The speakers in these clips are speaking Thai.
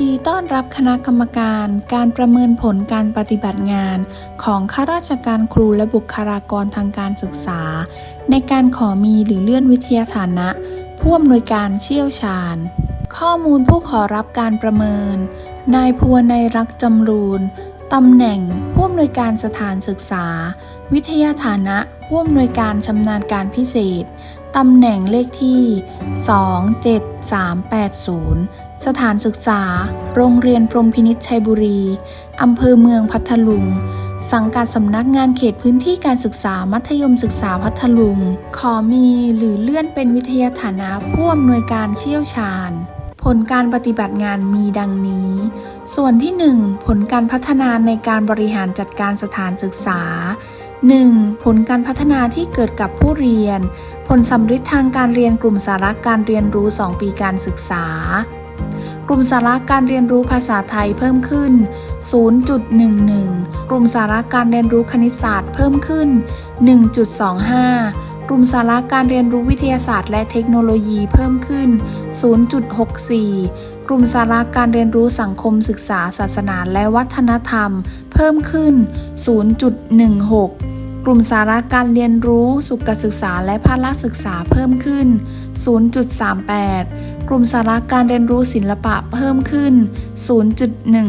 ดีต้อนรับคณะกรรมการการประเมินผลการปฏิบัติงานของข้าราชการครูและบุคลากรทางการศึกษา ในการขอมีหรือเลื่อนวิทยาฐานะผู้อำนวยการเชี่ยวชาญ ข้อมูลผู้ขอรับการประเมิน นายภูวนัยรักจำรูนตำแหน่งผู้อำนวยการสถานศึกษา วิทยาฐานะผู้อำนวยการชำนาญการพิเศษตำแหน่งเลขที่ 27380 สถานศึกษา โรงเรียนพรมพินิจชัยบุรี อำเภอเมืองพัทลุง สังกัดสำนักงานเขตพื้นที่การศึกษามัธยมศึกษาพัทลุง ขอมีหรือเลื่อนเป็นวิทยาฐานะผู้อำนวยการเชี่ยวชาญ ผลการปฏิบัติงานมีดังนี้ ส่วนที่ 1 ผลการพัฒนาในการบริหารจัดการสถานศึกษา 1. ผลการพัฒนาที่เกิดกับผู้เรียน ผลสำฤทธิ์ทางการเรียนกลุ่มสาระการเรียนรู้ 2 ปีการศึกษา ลุ่มสาระการเรียนรู้ภาษาไทยเพิ่มขึ้น 0.11 กลุ่มสาระการเรียนรู้คณิตศาสตร์เพิ่มขึ้น 1.25 กลุ่มสาระการเรียนรู้วิทยาศาสตร์และเทคโนโลยีเพิ่มขึ้น 0.64 กลุ่มสาระการเรียนรู้สังคมศึกษาศาสนาและวัฒนธรรม เพิ่มขึ้น 0.16 กลุ่มสาระการเรียนรู้สุขศึกษาและภาระศึกษาเพิ่มขึ้น0.38 กลุ่มสาระการเรียนรู้ศิลปะเพิ่มขึ้น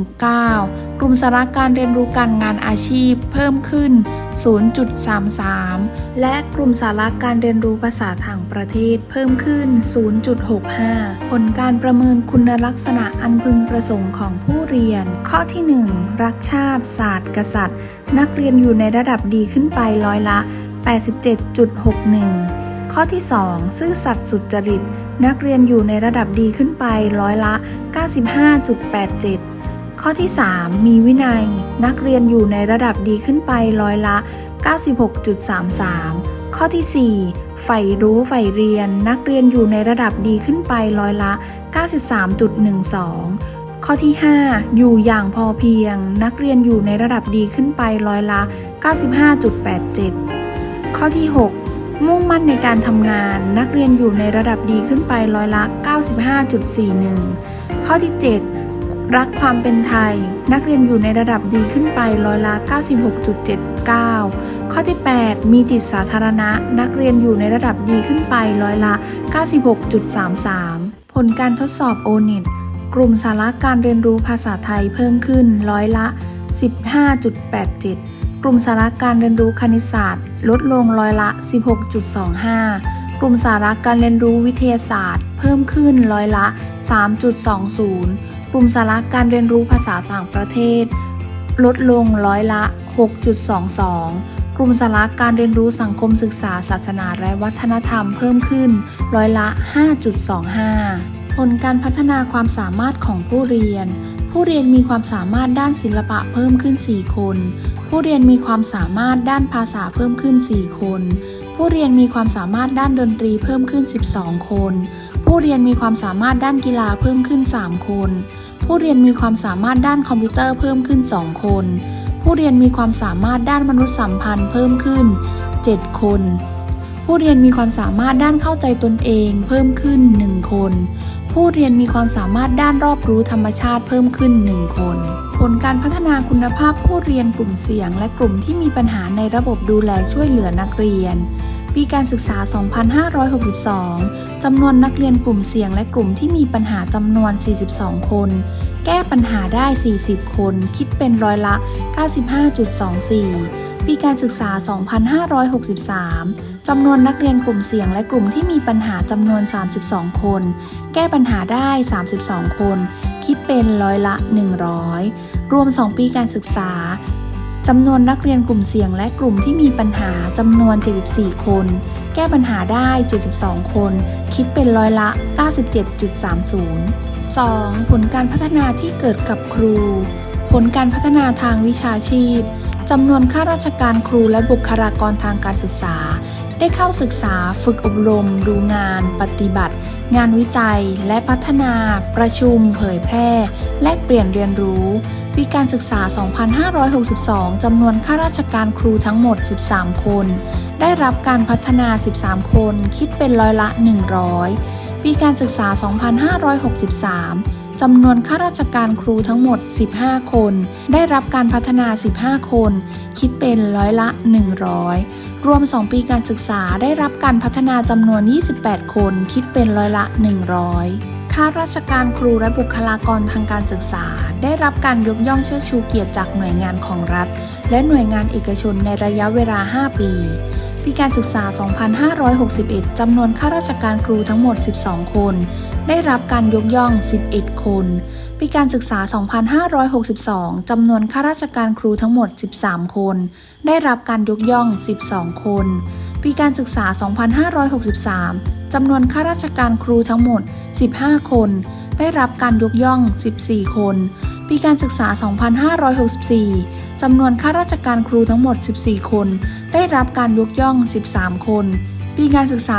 0.19 กลุ่มสาระการเรียนรู้การงานอาชีพเพิ่มขึ้น 0.33 และกลุ่มสาระการเรียนรู้ภาษาต่างประเทศเพิ่มขึ้น 0.65 ผลการประเมินคุณลักษณะอันพึงประสงค์ของผู้เรียน ข้อที่ 1 รักชาติ ศาสตร์ กษัตริย์ นักเรียนอยู่ในระดับดีขึ้นไปร้อยละ 87.61 ข้อที่ 2 ซื่อสัตย์สุจริต นักเรียนอยู่ในระดับดีขึ้นไปร้อยละ 95.87 ข้อที่ 3 มีวินัย นักเรียนอยู่ในระดับดีขึ้นไปร้อยละ 96.33 ข้อที่ 4 ใฝ่รู้ใฝ่เรียน นักเรียนอยู่ในระดับดีขึ้นไปร้อยละ 93.12ข้อที่ 5 อยู่อย่างพอเพียง นักเรียนอยู่ในระดับดีขึ้นไปร้อยละ 95.87 ข้อที่ 6 มุ่งมั่นในการทำงาน นักเรียนอยู่ในระดับดีขึ้นไปร้อยละ 95.41 ข้อที่ 7 รักความเป็นไทย นักเรียนอยู่ในระดับดีขึ้นไปร้อยละ 96.79 ข้อที่ 8 มีจิตสาธารณะ นักเรียนอยู่ในระดับดีขึ้นไปร้อยละ 96.33 ผลการทดสอบโอเน็ตกลุ่มสาระการเรียนรู้ภาษาไทยเพิ่มขึ้นร้อยละ 15.87 กลุ่มสาระการเรียนรู้คณิตศาสตร์ ลดลงร้อยละ 16.25 กลุ่มสาระการเรียนรู้วิทยาศาสตร์ เพิ่มขึ้นร้อยละ 3.20 กลุ่มสาระการเรียนรู้ภาษาต่างประเทศ ลดลงร้อยละ 6.22 กลุ่มสาระการเรียนรู้สังคมศึกษาศาสนาและวัฒนธรรมเพิ่มขึ้นร้อยละ 5.25 ผลการพัฒนาความสามารถของผู้เรียน ผู้เรียนมีความสามารถด้านศิลปะเพิ่มขึ้น 4 คน ผู้เรียนมีความสามารถด้านภาษาเพิ่มขึ้น 4 คน ผู้เรียนมีความสามารถด้านดนตรีเพิ่มขึ้น 12 คน ผู้เรียนมีความสามารถด้านกีฬาเพิ่มขึ้น 3 คน ผู้เรียนมีความสามารถด้านคอมพิวเตอร์เพิ่มขึ้น 2 คน ผู้เรียนมีความสามารถด้านมนุษยสัมพันธ์เพิ่มขึ้น 7 คน ผู้เรียนมีความสามารถด้านเข้าใจตนเอง เพิ่มขึ้น 1 คน ผู้เรียนมีความสามารถด้านรอบรู้ธรรมชาติเพิ่มขึ้น 1 คน ผลการพัฒนาคุณภาพผู้เรียนกลุ่มเสี่ยง และกลุ่มที่มีปัญหาในระบบดูแลช่วยเหลือนักเรียน ปีการศึกษา 2562 จำนวนนักเรียนกลุ่มเสี่ยง และกลุ่มที่มีปัญหาจำนวน 42 คน แก้ปัญหาได้ 40 คน คิดเป็นร้อยละ 95.24 ปีการศึกษา 2563 จำนวนนักเรียนกลุ่มเสี่ยงและกลุ่มที่มีปัญหาจำนวน 32 คน แก้ปัญหาได้ 32 คน คิดเป็นร้อยละ 100 รวม 2 ปีการศึกษาจำนวนนักเรียนกลุ่มเสี่ยงและกลุ่มที่มีปัญหาจำนวน 74 คน แก้ปัญหาได้ 72 คน คิดเป็นร้อยละ 97.30 2. ผลการพัฒนาที่เกิดกับครู ผลการพัฒนาทางวิชาชีพ จำนวนข้าราชการครูและบุคลากรทางการศึกษา ได้เข้าศึกษาฝึกอบรม ดูงาน ปฏิบัติ งานวิจัย และพัฒนา ประชุม เผยแพร่ แลกเปลี่ยนเรียนรู้ ปีการศึกษา 2562 จำนวนข้าราชการครูทั้งหมด 13 คน ได้รับการพัฒนา 13 คน คิดเป็นร้อยละ 100 ปีการศึกษา 2563 จำนวนข้าราชการครูทั้งหมด 15 คน ได้รับการพัฒนา 15 คน คิดเป็นร้อยละ 100 รวม 2 ปีการศึกษาได้รับการพัฒนาจำนวน 28 คน คิดเป็นร้อยละ 100ข้าราชการครูและบุคลากรทางการศึกษา ได้รับการยกย่องเชิดชูเกียรติจากหน่วยงานของรัฐ และหน่วยงานเอกชนในระยะเวลา 5 ปีปีการศึกษา 2561 จำนวนข้าราชการครูทั้งหมด 12 คน ได้รับการยกย่อง 11 คน ปีการศึกษา 2562 จำนวนข้าราชการครูทั้งหมด 13 คน ได้รับการยกย่อง 12 คน ปีการศึกษา 2563 จำนวนข้าราชการครูทั้งหมด 15 คน ได้รับการยกย่อง 14 คน ปีการศึกษา 2564 จำนวนข้าราชการครูทั้งหมด 14 คน ได้รับการยกย่อง 13 คน ปีการศึกษา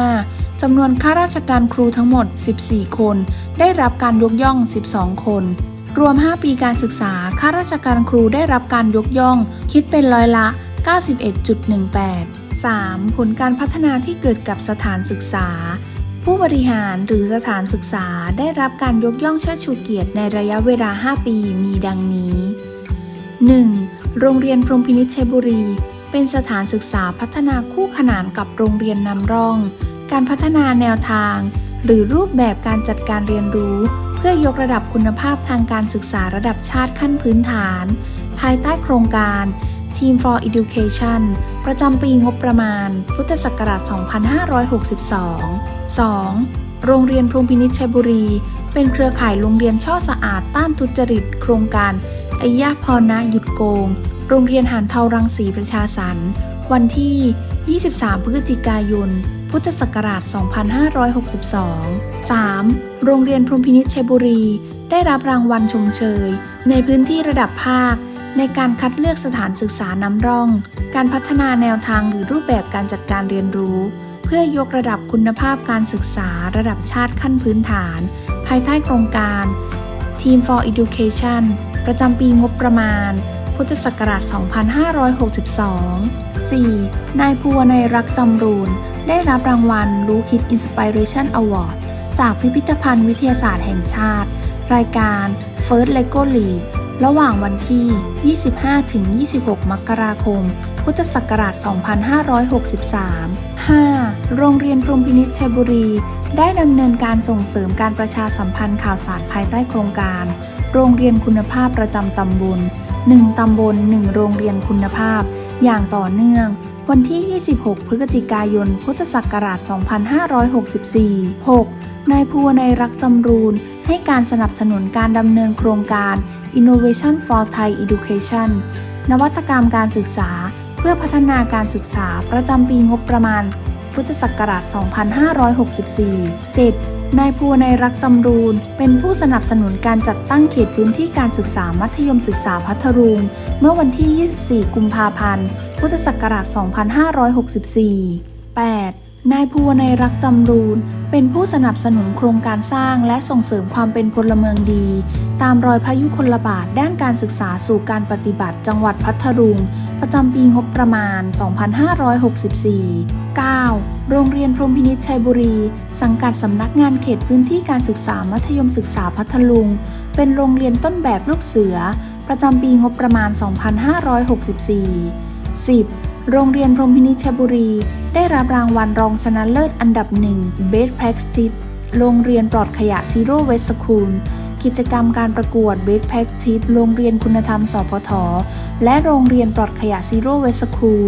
2565 จำนวนข้าราชการครูทั้งหมด 14 คน ได้รับการยกย่อง 12 คน รวม 5 ปีการศึกษา ข้าราชการครูได้รับการยกย่อง คิดเป็นร้อยละ 91.18 3. ผลการพัฒนาที่เกิดกับสถานศึกษา ผู้บริหารหรือสถานศึกษาได้รับการยกย่องเชิดชูเกียรติในระยะเวลา 5 ปีมีดังนี้ 1. โรงเรียนพรหมพินิจชัยบุรี เป็นสถานศึกษาพัฒนาคู่ขนานกับโรงเรียนนำร่อง การพัฒนาแนวทาง หรือรูปแบบการจัดการเรียนรู้ เพื่อยกระดับคุณภาพทางการศึกษาระดับชาติขั้นพื้นฐาน ภายใต้โครงการ Team for Education ประจำปีงบประมาณ พุทธศักราช 2562 2. โรงเรียนพรหมพินิจชัยบุรี เป็นเครือข่ายโรงเรียนช่อสะอาดต้านทุจริต โครงการไอยาพรนะหยุดโกง โรงเรียนหานเทารังสีประชาสรรค์วันที่ 23 พฤศจิกายน พุทธศักราช 2562 3. โรงเรียนพรหมพินิจชัยบุรี ได้รับรางวัลชมเชย ในพื้นที่ระดับภาค ในการคัดเลือกสถานศึกษานำร่อง การพัฒนาแนวทางหรือรูปแบบการจัดการเรียนรู้ เพื่อยกระดับคุณภาพการศึกษาระดับชาติขั้นพื้นฐาน ภายใต้โครงการ Team for Education ประจำปีงบประมาณ พุทธศักราช 2562 4. นายภูวนัยรักจำรูน ได้รับรางวัลรู้คิด Inspiration Award จากพิพิธภัณฑ์วิทยาศาสตร์แห่งชาติ รายการ First Lego League ระหว่างวันที่ 25-26 มกราคม พุทธศักราช 2563 5. โรงเรียนพรหมพินิจชัยบุรี ได้ดำเนินการส่งเสริมการประชาสัมพันธ์ข่าวสารภายใต้โครงการ โรงเรียนคุณภาพประจำตำบล 1 ตำบล 1 โรงเรียนคุณภาพ อย่างต่อเนื่อง วันที่ 26 พฤศจิกายน พุทธศักราช 2564 6. นายภูวนัยรักจำรูน ให้การสนับสนุนการดำเนินโครงการ Innovation for Thai Education นวัตกรรมการศึกษา เพื่อพัฒนาการศึกษาประจำปีงบประมาณ พุทธศักราช 2564 7. นายภูนายรักจำรูน เป็นผู้สนับสนุนการจัดตั้งเขตพื้นที่การศึกษามัธยมศึกษาพัทลุงเมื่อวันที่ 24 กุมภาพันธ์ พุทธศักราช 2564 8. นายภูวนัยรักจำรูน เป็นผู้สนับสนุนโครงการสร้างและส่งเสริมความเป็นพลเมืองดี ตามรอยพายุคนละบาทด้านการศึกษาสู่การปฏิบัติจังหวัดพัทลุง ประจำปีงบประมาณ 2564 9. โรงเรียนพรหมพินิจชัยบุรี สังกัดสำนักงานเขตพื้นที่การศึกษามัธยมศึกษาพัทลุง เป็นโรงเรียนต้นแบบลูกเสือ ประจำปีงบประมาณ 2564 10. โรงเรียนพรมพินิจชัยบุรี ได้รับรางวัลรองชนะเลิศอันดับหนึ่ง Best Practice โรงเรียนปลอดขยะ Zero Waste School กิจกรรมการประกวด Best Practice โรงเรียนคุณธรรมสพท และโรงเรียนปลอดขยะ Zero Waste School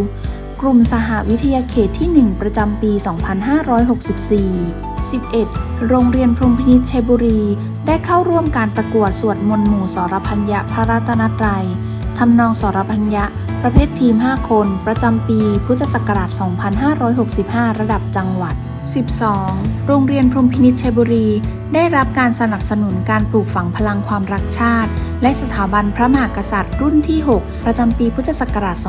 กลุ่มสหวิทยาเขตที่ 1 ประจำปี 2564 11. โรงเรียนพรมพินิจชัยบุรี ได้เข้าร่วมการประกวดสวดมนต์หมู่สรพัญญะพระรัตนตรัย ทำนองสรพัญญะ ประเภททีม 5 คน ประจำปี พุทธศักราช 2565 ระดับจังหวัด 12. โรงเรียนพรมพินิจชัยบุรี ได้รับการสนับสนุนการปลูกฝังพลังความรักชาติ และสถาบันพระมหากษัตริย์รุ่นที่ 6 ประจำปีพุทธศักราช 2565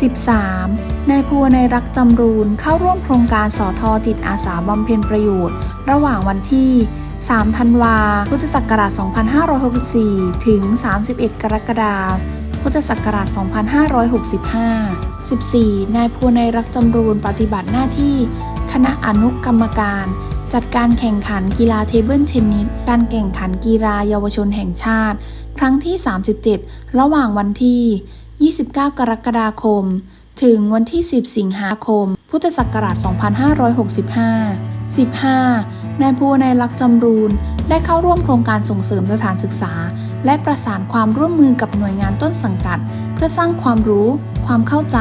13. นายภูวนัยรักจำรูนเข้าร่วมโครงการสอทอจิตอาสาบำเพ็ญประโยชน์ ระหว่างวันที่ 3 ธันวา พุทธศักราช 2564 ถึง 31 กรกฎาคม พุทธศักราช 2565 14. นายภูวนัยรักจำรูนปฏิบัติหน้าที่ คณะอนุกรรมการ จัดการแข่งขันกีฬาเทเบิลเทนนิส การแข่งขันกีฬาเยาวชนแห่งชาติ ครั้งที่ 37 ระหว่างวันที่ 29 กรกฎาคม ถึงวันที่ 10 สิงหาคม พุทธศักราช 2565 15 นายภูนายลักษ์จำรูนได้เข้าร่วมโครงการส่งเสริมสถานศึกษา และประสานความร่วมมือกับหน่วยงานต้นสังกัด เพื่อสร้างความรู้ ความเข้าใจ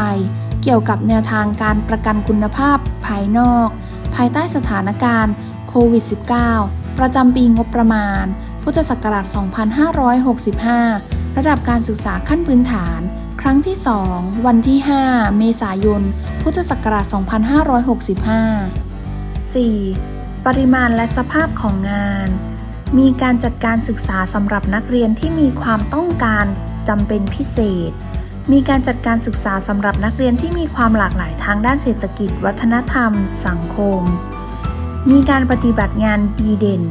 เกี่ยวกับแนวทางการประกันคุณภาพ ภายนอก ภายใต้สถานการณ์โควิด -19 ประจำปีงบประมาณ พุทธศักราช 2565 ระดับการศึกษาขั้นพื้นฐาน ครั้งที่ 2 วันที่ 5 เมษายน พุทธศักราช 2565 4. ปริมาณและสภาพของงาน มีการจัดการศึกษาสำหรับนักเรียนที่มีความต้องการจำเป็นพิเศษ มีการจัดการศึกษาสำหรับนักเรียนที่มีความหลากหลายทางด้านเศรษฐกิจ วัฒนธรรม สังคม มีการปฏิบัติงานดีเด่น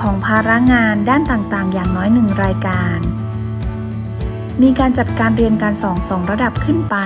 ของภาระงานด้านต่างๆ อย่างน้อยหนึ่งรายการ มีการจัดการเรียนการสอนสองระดับขึ้นไป